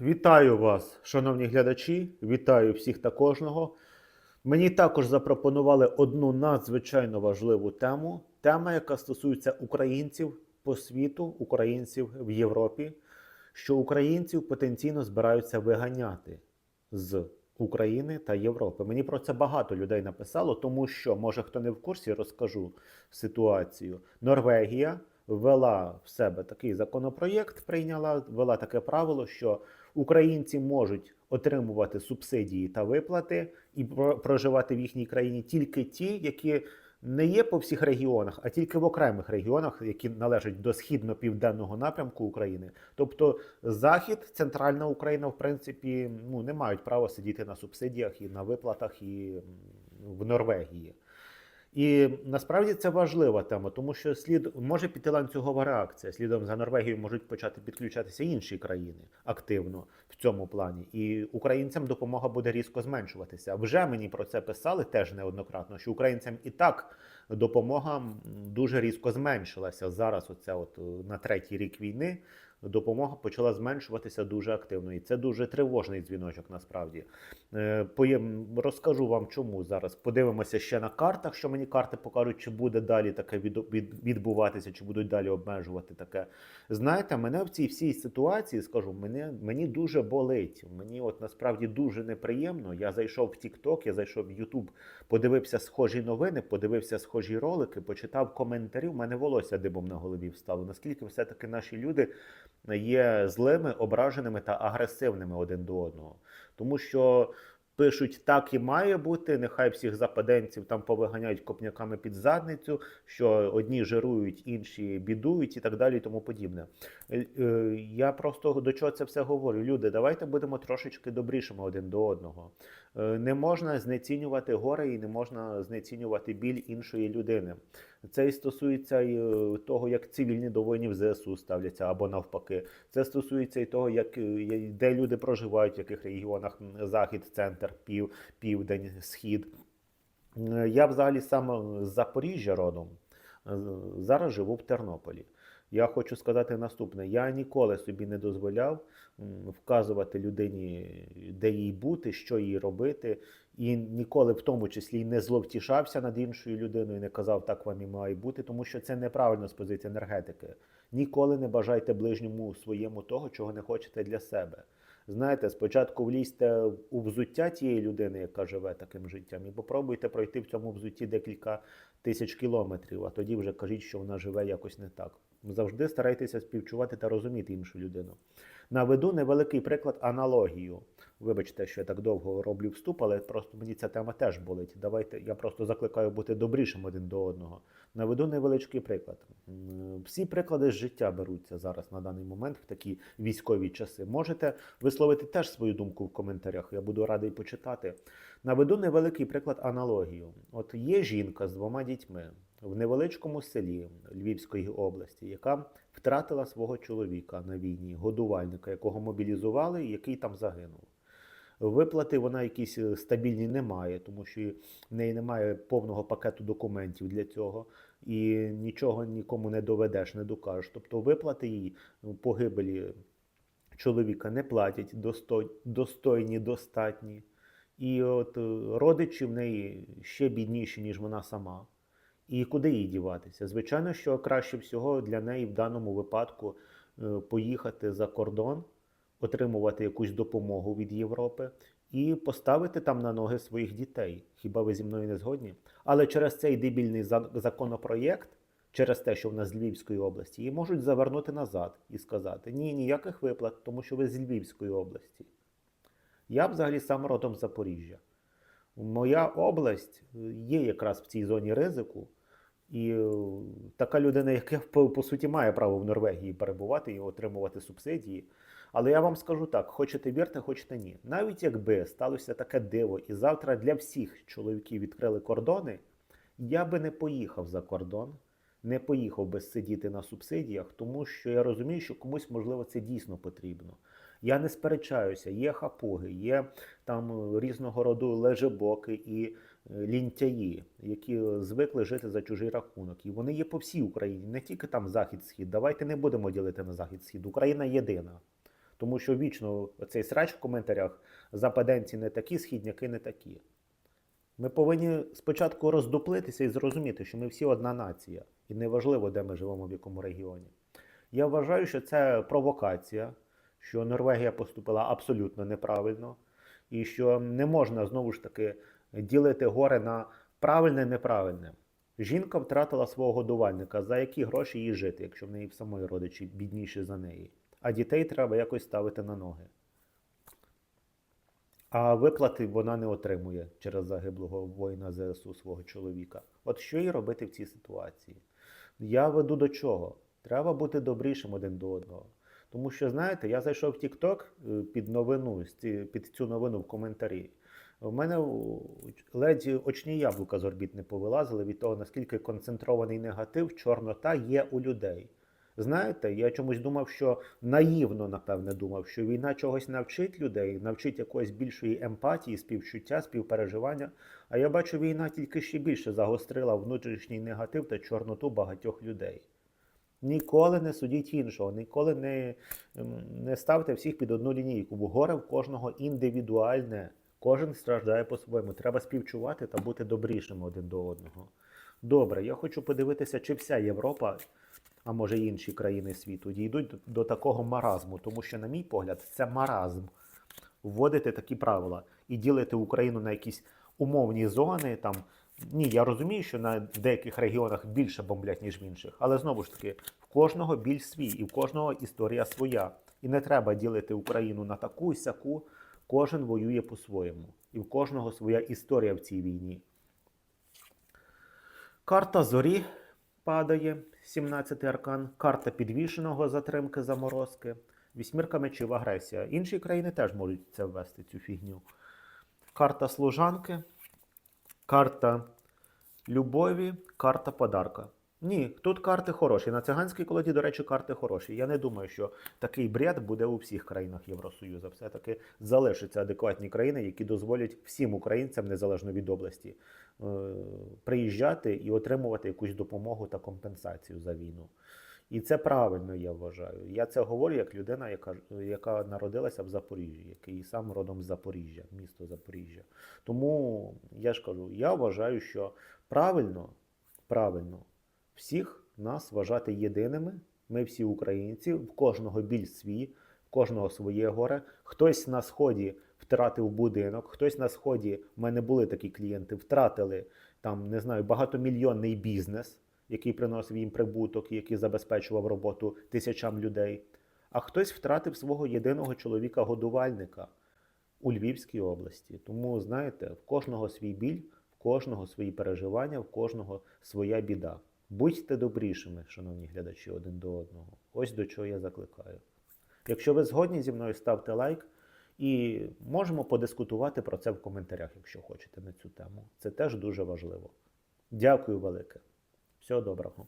Вітаю вас, шановні глядачі. Вітаю всіх та кожного. Мені також запропонували одну надзвичайно важливу тему. Тема, яка стосується українців по світу, українців в Європі, що українців потенційно збираються виганяти з України та Європи. Мені про це багато людей написало, тому що, може, хто не в курсі, розкажу ситуацію. Норвегія ввела в себе такий законопроєкт, прийняла, ввела таке правило, що українці можуть отримувати субсидії та виплати і про- проживати в їхній країні тільки ті, які не є по всіх регіонах, а тільки в окремих регіонах, які належать до східно-південного напрямку України. Тобто Захід, центральна Україна, в принципі, ну не мають права сидіти на субсидіях і на виплатах і в Норвегії. І насправді це важлива тема, тому що слід може піти ланцюгова реакція. Слідом за Норвегією можуть почати підключатися інші країни активно в цьому плані. І українцям допомога буде різко зменшуватися. Вже мені про це писали теж неоднократно, що українцям і так допомога дуже різко зменшилася. Зараз, оця от е, на третій рік війни, допомога почала зменшуватися дуже активно. І це дуже тривожний дзвіночок насправді. Е, Розкажу вам чому зараз. Подивимося ще на картах, що мені карти покажуть, чи буде далі таке від- від- відбуватися, чи будуть далі обмежувати таке. Знаєте, мене в цій всій ситуації скажу, мене, мені дуже болить. Мені от насправді дуже неприємно. Я зайшов в TikTok, я зайшов в YouTube, подивився схожі новини, подивився схожі ролики, почитав коментарі. У мене волосся дибом на голові встало. Наскільки все-таки наші люди є злими, ображеними та агресивними один до одного. Тому що пишуть, так і має бути. Нехай всіх западенців там повиганяють копняками під задницю, що одні жирують, інші бідують і так далі, і тому подібне. Е, е, Я просто до чого це все говорю. Люди, давайте будемо трошечки добрішими один до одного. Е, Не можна знецінювати горе і не можна знецінювати біль іншої людини. Це і стосується і того, як цивільні до воїнів ЗСУ ставляться або навпаки. Це стосується і того, як де люди проживають, в яких регіонах захід, центр, пів, південь, схід. Е, Я взагалі сам з Запоріжжя родом. Е, Зараз живу в Тернополі. Я хочу сказати наступне: я ніколи собі не дозволяв вказувати людині, де їй бути, що їй робити, і ніколи в тому числі не зловтішався над іншою людиною, не казав, так вам і має бути, тому що це неправильно з позиції енергетики. Ніколи не бажайте ближньому своєму того, чого не хочете для себе. Знаєте, спочатку влізьте у взуття тієї людини, яка живе таким життям, і попробуйте пройти в цьому взутті декілька тисяч кілометрів, а тоді вже кажіть, що вона живе якось не так. Завжди старайтеся співчувати та розуміти іншу людину. Наведу невеликий приклад аналогію. Вибачте, що я так довго роблю вступ, але просто мені ця тема теж болить. Давайте я просто закликаю бути добрішим один до одного. Наведу невеличкий приклад. Всі приклади з життя беруться зараз на даний момент в такі військові часи. Можете висловити теж свою думку в коментарях. Я буду радий почитати. Наведу невеликий приклад аналогію. От є жінка з двома дітьми в невеличкому селі Львівської області, яка втратила свого чоловіка на війні, годувальника, якого мобілізували і який там загинув. Виплати вона якісь е, стабільні не має, тому що в неї немає повного пакету документів для цього, і нічого нікому не доведеш, не докажеш. Тобто виплати їй ну, погибелі чоловіка не платять достой, достойні, достатні. І от е, родичі в неї ще бідніші, ніж вона сама. І куди їй діватися? Звичайно, що краще всього для неї в даному випадку е, поїхати за кордон, отримувати якусь допомогу від Європи і поставити там на ноги своїх дітей. Хіба ви зі мною не згодні? Але через цей дебільний законопроєкт, через те, що в нас з Львівської області, її можуть завернути назад і сказати: ні, ніяких виплат, тому що ви з Львівської області. Я взагалі сам родом Запоріжжя. Моя область е, є якраз в цій зоні ризику, і е, така людина, яка по, по суті має право в Норвегії перебувати і отримувати субсидії. Але я вам скажу так: хочете вірте, хочете ні. Навіть якби сталося таке диво, і завтра для всіх чоловіків відкрили кордони, я би не поїхав за кордон, не поїхав би сидіти на субсидіях, тому що я розумію, що комусь можливо це дійсно потрібно. Я не сперечаюся, є хапуги, є там е, різного роду лежебоки і е, лінтяї, які е, звикли жити за чужий рахунок. І вони є по всій Україні, не тільки там захід-схід. Давайте не будемо ділити на захід-схід. Україна єдина. Тому що вічно цей срач в коментарях западенці не такі, східняки не такі. Ми повинні спочатку роздуплитися і зрозуміти, що ми всі одна нація, і неважливо, де ми живемо в якому регіоні. Я вважаю, що це провокація, що Норвегія поступила абсолютно неправильно, і що не можна знову ж таки ділити горе на правильне і неправильне. Жінка втратила свого годувальника, за які гроші їй жити, якщо в неї в самої родичі бідніші за неї. А дітей треба якось ставити на ноги. А виплати вона не отримує через загиблого воїна ЗСУ свого чоловіка. От що їй робити в цій ситуації? Я веду до чого? Треба бути добрішим один до одного. Тому що, знаєте, я зайшов в TikTok е, під новину, під цю новину в коментарі. У мене ледь очні яблука з орбіт не повилазили від того, наскільки концентрований негатив, чорнота є у людей. Знаєте, я чомусь думав, що наївно, напевне, думав, що війна чогось навчить людей, навчить якоїсь більшої емпатії, співчуття, співпереживання. А я бачу, війна тільки ще більше загострила внутрішній негатив та чорноту багатьох людей. Ніколи не судіть іншого, ніколи не, ем, не ставте всіх під одну лінійку, бо горе в кожного індивідуальне. Кожен страждає по-своєму. Треба співчувати та бути добрішим один до одного. Добре, я хочу подивитися, чи вся Європа, а може інші країни світу, дійдуть до, такого маразму, тому що, на мій погляд, це маразм вводити такі правила і ділити Україну на якісь умовні зони. Там ні, я розумію, що на деяких регіонах більше бомблять, ніж в інших, але знову ж таки, в кожного біль свій, і в кожного історія своя. І не треба ділити Україну на таку сяку. Кожен воює по-своєму, і в кожного своя історія в цій війні. Карта зорі падає, 17-й аркан, карта підвішеного затримки заморозки, вісьмірка мечів агресія. Інші країни теж можуть це ввести, цю фігню. Карта служанки, карта любові, карта подарка. Ні, тут карти хороші. На циганській колоді, до речі, карти хороші. Я не думаю, що такий бред буде у всіх країнах Євросоюзу. Все-таки залишаться адекватні країни, які дозволять всім українцям, незалежно від області, приїжджати і отримувати якусь допомогу та компенсацію за війну. І це правильно, я вважаю. Я це говорю як людина, яка, яка народилася в Запоріжжі, який сам родом з Запоріжжя, місто Запоріжжя. Тому я ж кажу, я вважаю, що правильно, правильно всіх нас вважати єдиними. Ми всі українці, в кожного біль свій, в кожного своє горе. Хтось на сході втратив будинок, хтось на сході, в мене були такі клієнти, втратили там, не знаю, багатомільйонний бізнес, який приносив їм прибуток, який забезпечував роботу тисячам людей. А хтось втратив свого єдиного чоловіка-годувальника у Львівській області. Тому, знаєте, в кожного свій біль, в кожного свої переживання, в кожного своя біда. Будьте добрішими, шановні глядачі, один до одного. Ось до чого я закликаю. Якщо ви згодні зі мною, ставте лайк і можемо подискутувати про це в коментарях, якщо хочете на цю тему. Це теж дуже важливо. Дякую велике. Всього доброго.